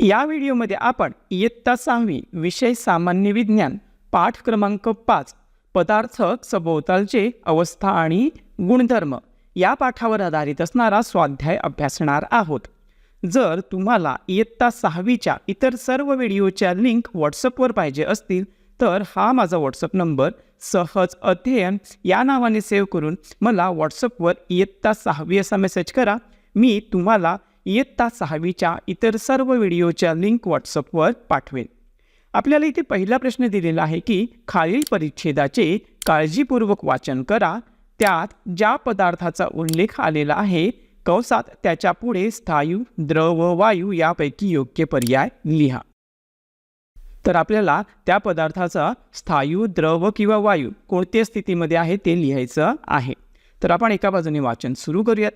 या व्हिडिओमध्ये आपण इयत्ता सहावी विषय सामान्य विज्ञान पाठ क्रमांक पाच पदार्थ सभोवतालचे अवस्था आणि गुणधर्म या पाठावर आधारित असणारा स्वाध्याय अभ्यासणार आहोत. जर तुम्हाला इयत्ता सहावीच्या इतर सर्व व्हिडिओच्या लिंक व्हॉट्सअपवर पाहिजे असतील तर हा माझा व्हॉट्सअप नंबर सहज अध्ययन या नावाने सेव्ह करून मला व्हॉट्सअपवर इयत्ता सहावी असा मेसेज करा. मी तुम्हाला इयत्ता सहावीच्या इतर सर्व व्हिडिओच्या लिंक व्हॉट्सअपवर पाठवेन. आपल्याला इथे पहिला प्रश्न दिलेला आहे की खालील परिच्छेदाचे काळजीपूर्वक वाचन करा. त्यात ज्या पदार्थाचा उल्लेख आलेला आहे कंसात त्याच्या पुढे स्थायू द्रव वायू यापैकी योग्य पर्याय लिहा. तर आपल्याला त्या पदार्थाचा स्थायू द्रव किंवा वायू कोणत्या स्थितीमध्ये आहे ते लिहायचं आहे. तर आपण एका बाजूने वाचन सुरू करूयात.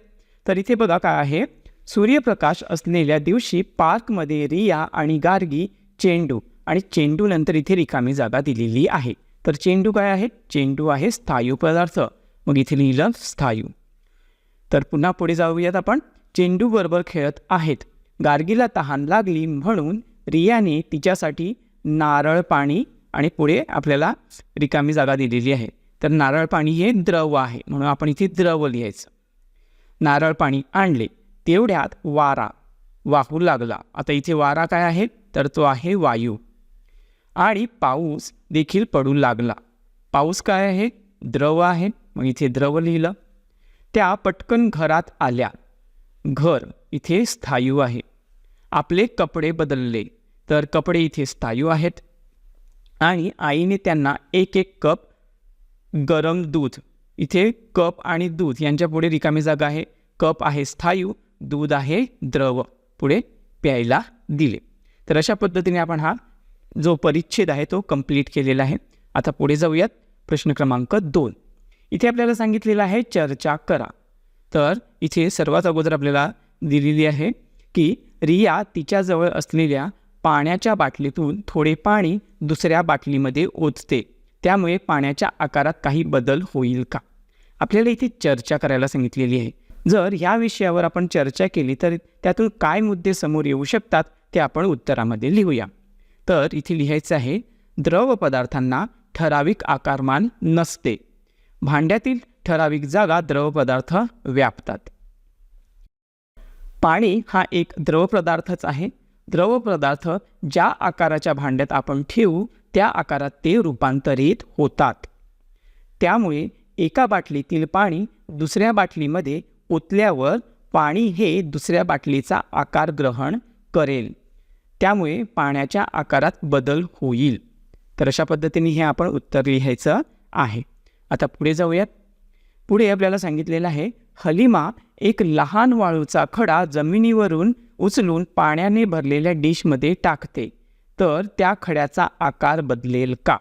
तर इथे बघा काय आहे. सूर्यप्रकाश असलेल्या दिवशी पार्कमध्ये रिया आणि गार्गी चेंडू आणि चेंडू नंतर इथे रिकामी जागा दिलेली आहे. तर चेंडू काय आहे चेंडू आहे स्थायू पदार्थ. मग इथे लिहिलं स्थायू. तर पुन्हा पुढे जाऊयात आपण. चेंडूबरोबर खेळत आहेत. गार्गीला तहान लागली म्हणून रियाने तिच्यासाठी नारळ पाणी आणि पुढे आपल्याला रिकामी जागा दिलेली आहे. तर नारळ पाणी हे द्रव आहे. म्हणून आपण इथे द्रव लिहायचं. नारळ पाणी आणले. तेवढ्यात वारा वाहू लागला. आता इथे वारा काय आहे? तर तो आहे वायू. आणि पाऊस देखील पडू लागला. पाऊस काय आहे? द्रव आहे. मग इथे द्रव लिहिलं. त्या पटकन घरात आल्या. घर इथे स्थायू आहे. आपले कपडे बदलले. तर कपडे इथे स्थायू आहेत. आणि आईने त्यांना एक एक कप गरम दूध इथे कप आणि दूध यांच्या पुढे रिकामी जागा आहे. कप आहे स्थायू दूध आहे द्रव पुढे प्यायला दिले. तर अशा पद्धतीने आपण हा जो परिच्छेद आहे तो कंप्लीट केलेला आहे. आता पुढे जाऊयात. प्रश्न क्रमांक दोन. इथे आपल्याला सांगितलेलं आहे चर्चा करा. तर इथे सर्वात अगोदर आपल्याला दिलेली आहे की रिया तिच्याजवळ असलेल्या पाण्याच्या बाटलीतून थोडे पाणी दुसऱ्या बाटलीमध्ये ओतते. त्यामुळे पाण्याच्या आकारात काही बदल होईल का? आपल्याला इथे चर्चा करायला सांगितलेली आहे. जर या विषयावर आपण चर्चा केली तर त्यातून काय मुद्दे समोर येऊ शकतात ते आपण उत्तरामध्ये लिहूया. तर इथे लिहायचं आहे द्रव पदार्थांना ठराविक आकारमान नसते. भांड्यातील ठराविक जागा द्रव पदार्थ व्यापतात. पाणी हा एक द्रव पदार्थच आहे. द्रव पदार्थ ज्या आकाराच्या भांड्यात आपण ठेवू त्या आकारात ते रूपांतरित होतात. त्यामुळे एका बाटलीतील पाणी दुसऱ्या बाटलीमध्ये ओतल्यावर पाणी हे दुसऱ्या बाटलीचा आकार ग्रहण करेल. त्यामुळे पाण्याच्या आकारात बदल होईल. तर अशा पद्धतीने हे आपण उत्तर लिहायचं आहे. आता पुढे जाऊयात. पुढे आपल्याला सांगितलेलं आहे हलिमा एक लहान वाळूचा खडा जमिनीवरून उचलून पाण्याने भरलेल्या डिशमध्ये टाकते. तर त्या खड्याचा आकार बदलेल का?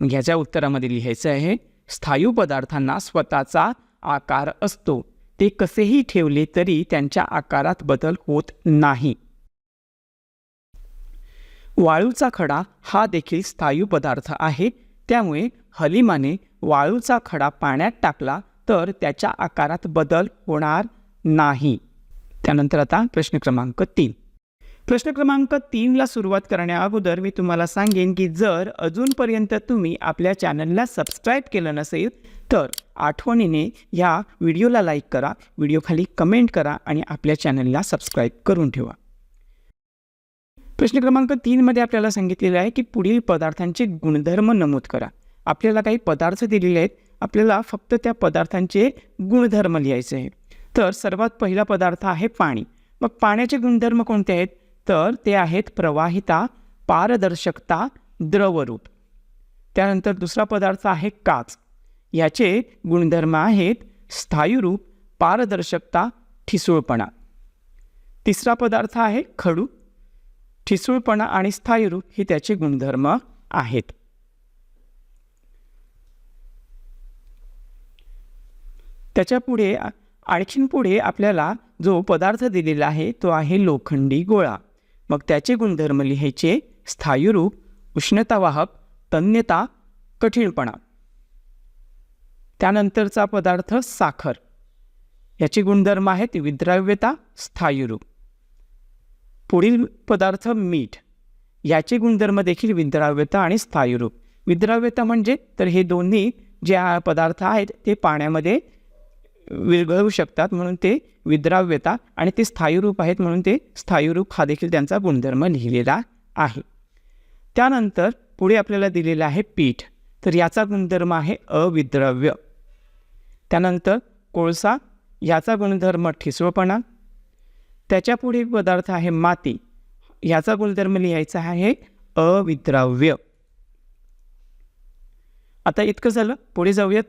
मग ह्याच्या उत्तरामध्ये लिहायचं आहे स्थायू पदार्थांना स्वतःचा आकार असतो. ते कसेही ठेवले तरी त्यांच्या आकारात बदल होत नाही. वाळूचा खडा हा देखील स्थायू पदार्थ आहे. त्यामुळे हलिमाने वाळूचा खडा पाण्यात टाकला तर त्याच्या आकारात बदल होणार नाही. त्यानंतर आता प्रश्न क्रमांक तीन. प्रश्न क्रमांक तीनला सुरुवात करण्या अगोदर मी तुम्हाला सांगेन की जर अजूनपर्यंत तुम्ही आपल्या चॅनलला सबस्क्राईब केलं नसेल तर आठवणीने ह्या व्हिडिओला लाईक करा व्हिडिओखाली कमेंट करा आणि आपल्या चॅनलला सबस्क्राईब करून ठेवा. प्रश्न क्रमांक तीनमध्ये आपल्याला सांगितलेलं आहे की पुढील पदार्थांचे गुणधर्म नमूद करा. आपल्याला काही पदार्थ दिलेले आहेत आपल्याला फक्त त्या पदार्थांचे गुणधर्म लिहायचे आहे तर सर्वात पहिला पदार्थ आहे पाणी. मग पाण्याचे गुणधर्म कोणते आहेत? तर ते आहेत प्रवाहिता पारदर्शकता द्रवरूप. त्यानंतर दुसरा पदार्थ आहे काच. याचे गुणधर्म आहेत स्थायूरूप पारदर्शकता ठिसूळपणा. तिसरा पदार्थ आहे खडू. ठिसूळपणा आणि स्थायूरूप हे त्याचे गुणधर्म आहेत. त्याच्या पुढे आणखीन पुढे आपल्याला जो पदार्थ दिलेला आहे तो आहे लोखंडी गोळा. मग त्याचे गुणधर्म लिहायचे स्थायुरूप उष्णतावाहक तन्यता कठीणपणा. त्यानंतरचा पदार्थ साखर. याचे गुणधर्म आहेत विद्राव्यता स्थायुरूप पुढील पदार्थ मीठ. याचे गुणधर्म देखील विद्राव्यता आणि स्थायुरूप विद्राव्यता म्हणजे तर हे दोन्ही जे पदार्थ आहेत ते पाण्यामध्ये विरघळवू शकतात म्हणून ते विद्राव्यता आणि ते स्थायीरूप आहेत म्हणून ते स्थायीरूप हा देखील त्यांचा गुणधर्म लिहिलेला आहे. त्यानंतर पुढे आपल्याला दिलेलं आहे पीठ. तर याचा गुणधर्म आहे अविद्रव्य. त्यानंतर कोळसा याचा गुणधर्म ठिसूळपणा. त्याच्या पुढे पदार्थ आहे माती. याचा गुणधर्म लिहायचा आहे अविद्राव्य. आता इतकं झालं पुढे जाऊयात.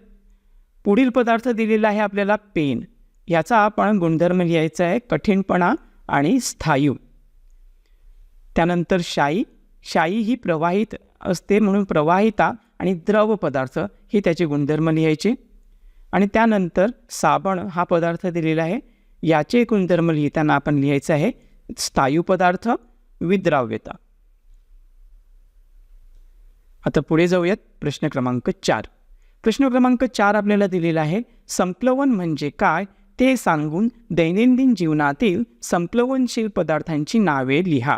पुढील पदार्थ दिलेला आहे आपल्याला पेन. याचा आपण गुणधर्म लिहायचा आहे कठीणपणा आणि स्थायू. त्यानंतर शाई शाई ही प्रवाहित असते म्हणून प्रवाहिता आणि द्रव पदार्थ हे त्याचे गुणधर्म लिहायचे. आणि त्यानंतर साबण हा पदार्थ दिलेला आहे. याचे गुणधर्म लिहिताना आपण लिहायचं आहे स्थायू पदार्थ विद्राव्यता. आता पुढे जाऊयात प्रश्न क्रमांक चार. प्रश्न क्रमांक चार आपल्याला दिलेला आहे संप्लवन म्हणजे काय? ते सांगून दैनंदिन जीवनातील संप्लवनशील पदार्थांची नावे लिहा.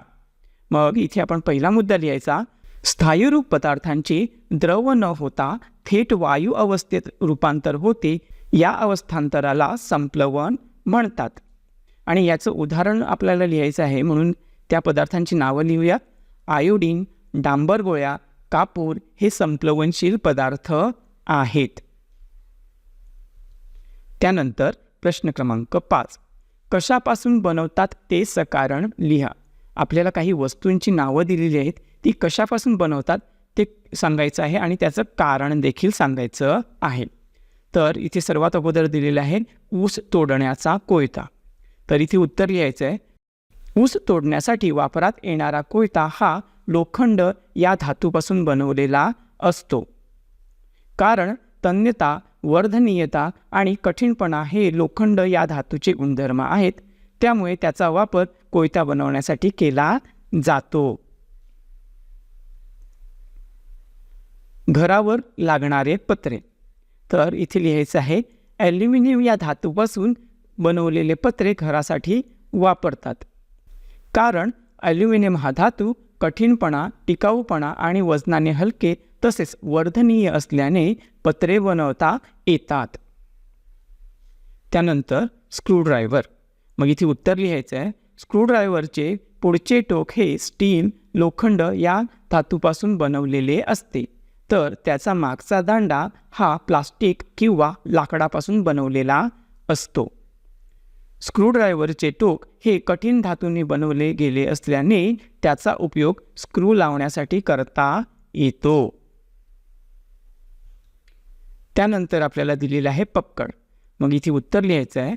मग इथे आपण पहिला मुद्दा लिहायचा. स्थायुरूप पदार्थांची द्रव न होता थेट वायू अवस्थेत रूपांतर होते या अवस्थांतराला संप्लवन म्हणतात. आणि याचं उदाहरण आपल्याला लिहायचं आहे म्हणून त्या पदार्थांची नावं लिहूया आयोडीन डांबर गोळ्या कापूर हे संप्लवनशील पदार्थ आहेत. त्यानंतर प्रश्न क्रमांक पाच. कशापासून बनवतात ते सकारण लिहा. आपल्याला काही वस्तूंची नावं दिलेली आहेत ती कशापासून बनवतात ते सांगायचं आहे आणि त्याचं कारण देखील सांगायचं आहे. तर इथे सर्वात अगोदर दिलेलं आहे ऊस तोडण्याचा कोयता. तर इथे उत्तर लिहायचं आहे ऊस तोडण्यासाठी वापरात येणारा कोयता हा लोखंड या धातूपासून बनवलेला असतो. कारण तन्यता वर्धनीयता आणि कठीणपणा हे लोखंड या धातूचे गुणधर्म आहेत. त्यामुळे त्याचा वापर कोयता बनवण्यासाठी केला जातो. घरावर लागणारे पत्रे. तर इथे लिहायचं आहे ॲल्युमिनियम या धातूपासून बनवलेले पत्रे घरासाठी वापरतात. कारण ॲल्युमिनियम हा धातू कठीणपणा टिकाऊपणा आणि वजनाने हलके तसेच वर्धनीय असल्याने पत्रे बनवता येतात. त्यानंतर स्क्रूड्रायव्हर. मग इथे उत्तर लिहायचं आहे स्क्रूड्रायव्हरचे पुढचे टोक हे स्टील लोखंड या धातूपासून बनवलेले असते. तर त्याचा मागचा दांडा हा प्लास्टिक किंवा लाकडापासून बनवलेला असतो. स्क्रूड्रायव्हरचे टोक हे कठीण धातूंनी बनवले गेले असल्याने त्याचा उपयोग स्क्रू लावण्यासाठी करता येतो. त्यानंतर आपल्याला दिलेलं आहे पक्कड. मग इथे उत्तर लिहायचं आहे.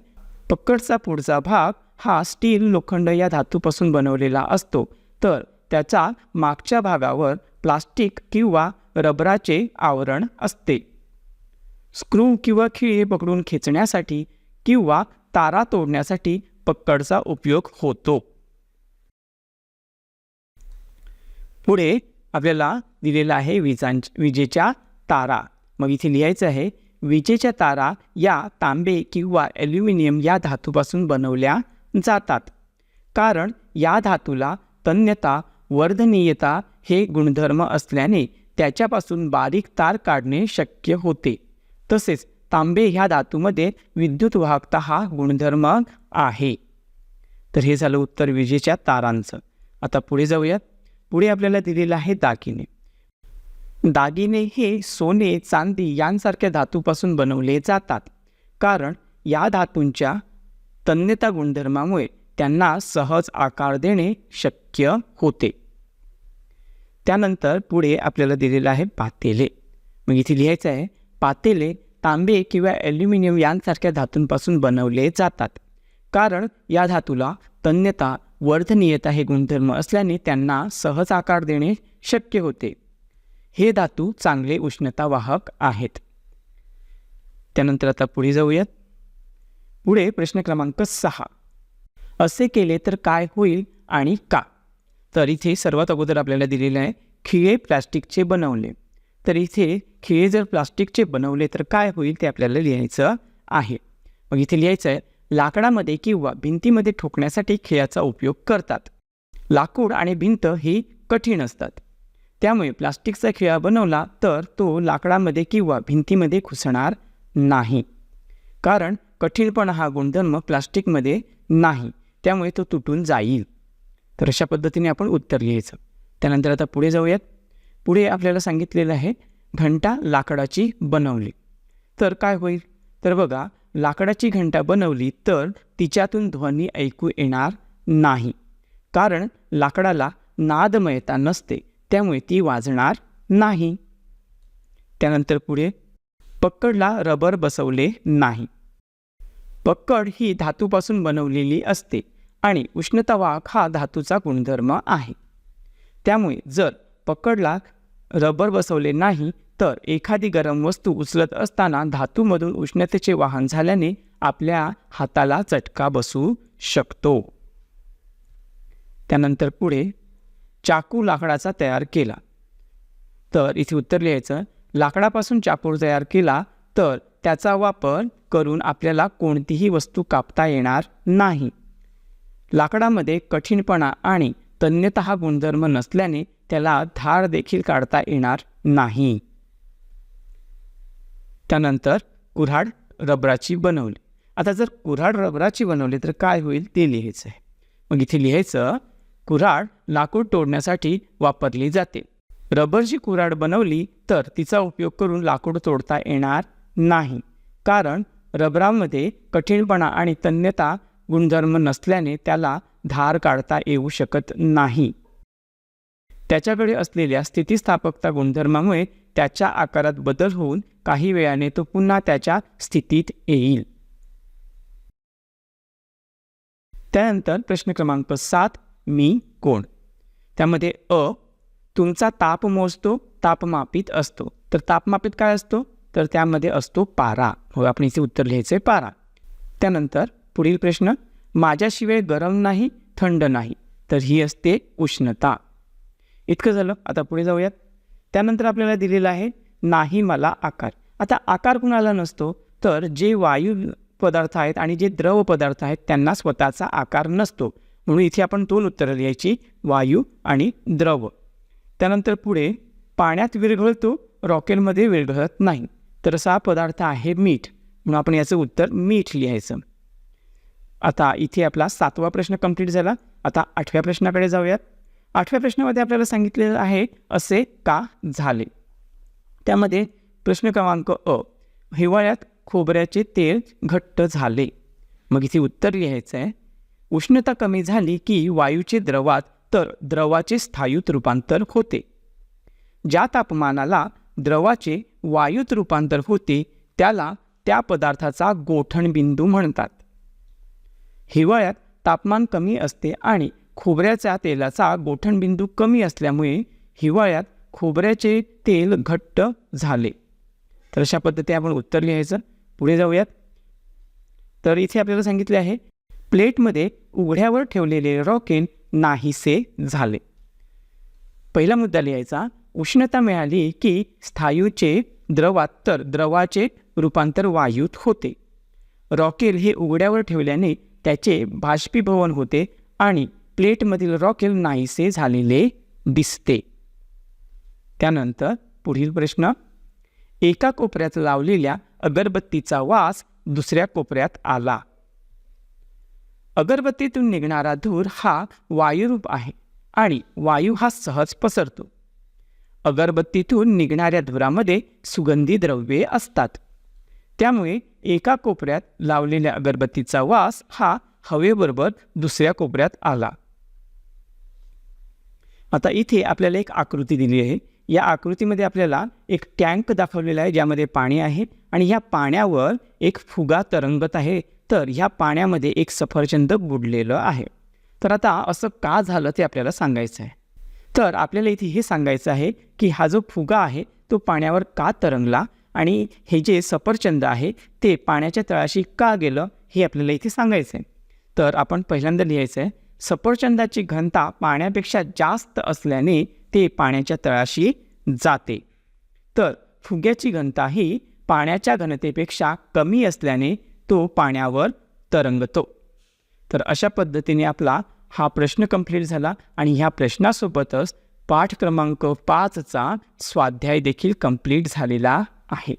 पक्कडचा पुढचा भाग हा स्टील लोखंड या धातूपासून बनवलेला असतो. तर त्याच्या मागच्या भागावर प्लास्टिक किंवा रबराचे आवरण असते. स्क्रू किंवा खिळे पकडून खेचण्यासाठी किंवा तारा तोडण्यासाठी पक्कडचा उपयोग होतो. पुढे आपल्याला दिलेला आहे विजांच विजेच्या तारा. मग इथे लिहायचं आहे विजेच्या तारा या तांबे किंवा ॲल्युमिनियम या धातूपासून बनवल्या जातात. कारण या धातूला तन्यता वर्धनीयता हे गुणधर्म असल्याने त्याच्यापासून बारीक तार काढणे शक्य होते. तसेच तांबे ह्या धातूमध्ये विद्युत वाहकता हा गुणधर्म आहे. तर हे झालं उत्तर विजेच्या तारांचं. आता पुढे जाऊयात. पुढे आपल्याला दिलेलं आहे दागिने. दागिने हे सोने चांदी यांसारख्या धातूपासून बनवले जातात. कारण या धातूंच्या तन्यता गुणधर्मामुळे त्यांना सहज आकार देणे शक्य होते. त्यानंतर पुढे आपल्याला दिलेलं आहे पातेले. मग इथे लिहायचं आहे पातेले तांबे किंवा ॲल्युमिनियम यांसारख्या धातूंपासून बनवले जातात. कारण या धातूला तन्यता वर्धनीयता हे गुणधर्म असल्याने त्यांना सहज आकार देणे शक्य होते. हे धातू चांगले उष्णता वाहक आहेत. त्यानंतर आता पुढे जाऊयात. पुढे प्रश्न क्रमांक सहा. असे केले तर काय होईल आणि का? तर इथे सर्वात अगोदर आपल्याला दिलेलं आहे खिळे प्लास्टिकचे बनवले. तर इथे खिळे जर प्लास्टिकचे बनवले तर काय होईल ते आपल्याला लिहायचं आहे. मग इथे लिहायचं आहे लाकडामध्ये किंवा भिंतीमध्ये ठोकण्यासाठी खिळ्याचा उपयोग करतात. लाकूड आणि भिंत ही कठीण असतात. त्यामुळे प्लास्टिकचा खिळा बनवला तर तो लाकडामध्ये किंवा भिंतीमध्ये घुसणार नाही. कारण कठीणपणा हा गुणधर्म प्लास्टिकमध्ये नाही त्यामुळे तो तुटून जाईल. तर अशा पद्धतीने आपण उत्तर लिहायचं. त्यानंतर आता पुढे जाऊयात. पुढे आपल्याला सांगितलेलं आहे घंटा लाकडाची बनवली. तर काय होईल? तर बघा लाकडाची घंटा बनवली तर तिच्यातून ध्वनी ऐकू येणार नाही. कारण लाकडाला नादमयता नसते त्यामुळे ती वाजणार नाही. त्यानंतर पुढे पक्कडला रबर बसवले नाही. पक्कड ही धातूपासून बनवलेली असते आणि उष्णतावाहक हा धातूचा गुणधर्म आहे. त्यामुळे जर पकडला रबर बसवले नाही तर एखादी गरम वस्तू उचलत असताना धातूमधून उष्णतेचे वाहन झाल्याने आपल्या हाताला चटका बसू शकतो. त्यानंतर पुढे चाकू लाकडाचा तयार केला. तर इथे उत्तर लिहायचं लाकडापासून चाकू तयार केला तर त्याचा वापर करून आपल्याला कोणतीही वस्तू कापता येणार नाही. लाकडामध्ये कठीणपणा आणि तन्यत गुणधर्म नसल्याने त्याला धार देखील काढता येणार नाही. त्यानंतर कुऱ्हाड रबराची बनवली. आता जर कुऱ्हाड रबराची बनवली तर काय होईल ते लिहायचं आहे. मग इथे लिहायचं कुऱ्हाड लाकूड तोडण्यासाठी वापरली जाते. रबरची कुऱ्हाड बनवली तर तिचा उपयोग करून लाकूड तोडता येणार नाही. कारण रबरामध्ये कठीणपणा आणि तन्यता गुणधर्म नसल्याने त्याला धार काढता येऊ शकत नाही. त्याच्याकडे असलेल्या स्थितिस्थापकता गुणधर्मामुळे त्याच्या आकारात बदल होऊन काही वेळाने तो पुन्हा त्याच्या स्थितीत येईल. त्यानंतर प्रश्न क्रमांक सात मी कोण? त्यामध्ये अ तुमचा ताप मोजतो तापमापित असतो. तर तापमापित काय असतो? तर त्यामध्ये असतो पारा. हो आपण इथे उत्तर लिहायचं आहे पारा. त्यानंतर पुढील प्रश्न माझ्याशिवाय गरम नाही थंड नाही. तर ही असते उष्णता. इतकं झालं. आता पुढे जाऊयात. त्यानंतर आपल्याला दिलेलं आहे नाही मला आकार. आता आकार कुणाला नसतो? तर जे वायू पदार्थ आहेत आणि जे द्रव पदार्थ आहेत त्यांना स्वतःचा आकार नसतो. म्हणून इथे आपण दोन उत्तरं लिहायची. वायू आणि द्रव. त्यानंतर पुढे पाण्यात विरघळतो रॉकेलमध्ये विरघळत नाही. तर असा पदार्थ आहे मीठ. म्हणून आपण याचं उत्तर मीठ लिहायचं. आता इथे आपला सातवा प्रश्न कंप्लीट झाला. आता आठव्या प्रश्नाकडे जाऊयात. आठव्या प्रश्नामध्ये आपल्याला सांगितलेलं आहे असे का झाले? त्यामध्ये प्रश्न क्रमांक अ हिवाळ्यात खोबऱ्याचे तेल घट्ट झाले. मग इथे उत्तर लिहायचं आहे उष्णता कमी झाली की वायूचे द्रवात तर द्रवाचे स्थायूत रूपांतर होते. ज्या तापमानाला द्रवाचे वायूत रूपांतर होते त्याला त्या पदार्थाचा गोठणबिंदू म्हणतात. हिवाळ्यात तापमान कमी असते आणि खोबऱ्याच्या तेलाचा गोठणबिंदू कमी असल्यामुळे हिवाळ्यात खोबऱ्याचे तेल घट्ट झाले. तर अशा पद्धती आपण उत्तर लिहायचं. पुढे जाऊयात. तर इथे आपल्याला सांगितले आहे प्लेटमध्ये उघड्यावर ठेवलेले रॉकेल नाहीसे झाले. पहिला मुद्दा लिहायचा उष्णता मिळाली की स्थायूचे द्रवात तर द्रवाचे रूपांतर वायूत होते. रॉकेल हे उघड्यावर ठेवल्याने त्याचे बाष्पीभवन होते आणि प्लेटमधील रॉकेल नाहीसे झालेले दिसते. त्यानंतर पुढील प्रश्न. एका कोपऱ्यात लावलेल्या अगरबत्तीचा वास दुसऱ्या कोपऱ्यात आला. अगरबत्तीतून निघणारा धूर हा वायुरूप आहे आणि वायू हा सहज पसरतो. अगरबत्तीतून निघणाऱ्या धुरामध्ये सुगंधी द्रव्ये असतात. त्यामुळे एका कोपऱ्यात लावलेल्या अगरबत्तीचा वास हा हवेबरोबर दुसऱ्या कोपऱ्यात आला. आता इथे आपल्याला एक आकृती दिली आहे. या आकृतीमध्ये आपल्याला एक टँक दाखवलेला आहे ज्यामध्ये पाणी आहे आणि ह्या पाण्यावर एक फुगा तरंगत आहे. तर ह्या पाण्यामध्ये एक सफरचंद बुडलेलं आहे. तर आता असं का झालं ते आपल्याला सांगायचं आहे तर आपल्याला इथे हे सांगायचं आहे की हा जो फुगा आहे तो पाण्यावर का तरंगला आणि हे जे सफरचंद आहे ते पाण्याच्या तळाशी का गेलं हे आपल्याला इथे सांगायचं आहे तर आपण पहिल्यांदा लिहायचं आहे सफरचंदाची घनता पाण्यापेक्षा जास्त असल्याने ते पाण्याच्या तळाशी जाते. तर फुग्याची घनता ही पाण्याच्या घनतेपेक्षा कमी असल्याने तो पाण्यावर तरंगतो. तर अशा पद्धतीने आपला हा प्रश्न कंप्लीट झाला आणि ह्या प्रश्नासोबतच पाठ क्रमांक पाचचा स्वाध्याय देखील कंप्लीट झालेला आहे.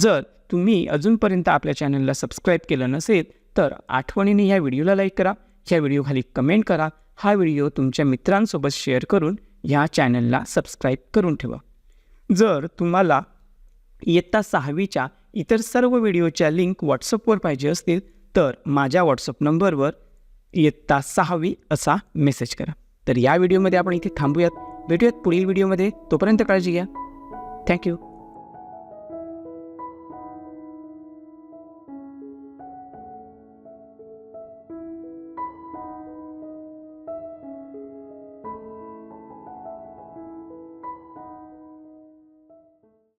जर तुम्ही अजूनपर्यंत आपल्या चॅनलला सबस्क्राईब केलं नसेल तर आठवणीने ह्या व्हिडिओला लाईक करा. ह्या व्हिडिओखाली कमेंट करा. हा व्हिडिओ तुमच्या मित्रांसोबत शेअर करून ह्या चॅनलला सबस्क्राईब करून ठेवा. जर तुम्हाला इयत्ता सहावीच्या इतर सर्व व्हिडिओच्या लिंक व्हॉट्सअपवर पाहिजे असतील तर माझ्या व्हॉट्सअप नंबरवर इयत्ता सहावी असा मेसेज करा. तर या व्हिडिओमध्ये आपण इथे थांबूयात. भेटूयात पुढील व्हिडिओमध्ये. तोपर्यंत काळजी घ्या. थँक्यू